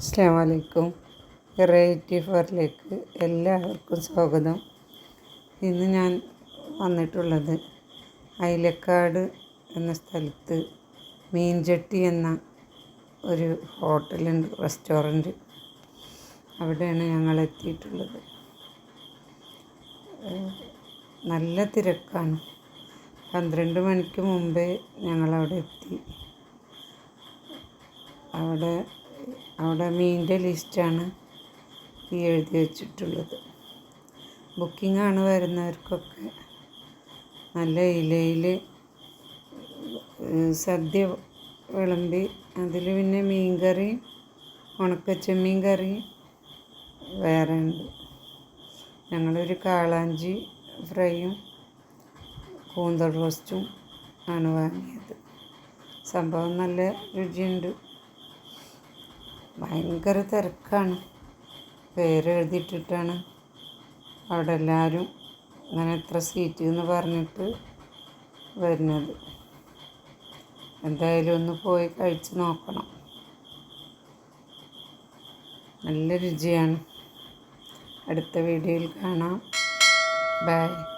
അസ്സാം വലൈക്കും വെറൈറ്റി ഫോറിലേക്ക് എല്ലാവർക്കും സ്വാഗതം. ഇന്ന് ഞാൻ വന്നിട്ടുള്ളത് അയിലക്കാട് എന്ന സ്ഥലത്ത് മീൻചട്ടി എന്ന ഒരു ഹോട്ടലുണ്ട് റെസ്റ്റോറന്റ്. അവിടെയാണ് ഞങ്ങൾ എത്തിയിട്ടുള്ളത്. നല്ല തിരക്കാണ്. പന്ത്രണ്ട് മണിക്ക് മുമ്പേ ഞങ്ങളവിടെ എത്തി. അവിടെ അവിടെ മീനിന്റെ ലിസ്റ്റാണ് ഈ എഴുതി വച്ചിട്ടുള്ളത്. ബുക്കിംഗ് ആണ് വരുന്നവർക്കൊക്കെ നല്ല ഇലയിൽ സദ്യ വിളമ്പി അതിൽ പിന്നെ മീൻ കറി ഉണക്കച്ചെമ്മീൻ കറി വേറെ ഉണ്ട്. ഞങ്ങളൊരു കാളാഞ്ചി ഫ്രൈയും കൂന്തൽ റോസ്റ്റും ആണ് വാങ്ങിയത്. സംഭവം നല്ല രുചിയുണ്ട്. ഭയങ്കര തിരക്കാണ്. പേര് എഴുതിയിട്ടിട്ടാണ്. അവിടെ എല്ലാവരും അങ്ങനെ എത്ര സീറ്റ് എന്ന് പറഞ്ഞിട്ട് വരുന്നത്. എന്തായാലും ഒന്ന് പോയി കഴിച്ച് നോക്കണം. നല്ല രുചിയാണ്. അടുത്ത വീഡിയോയിൽ കാണാം. ബൈ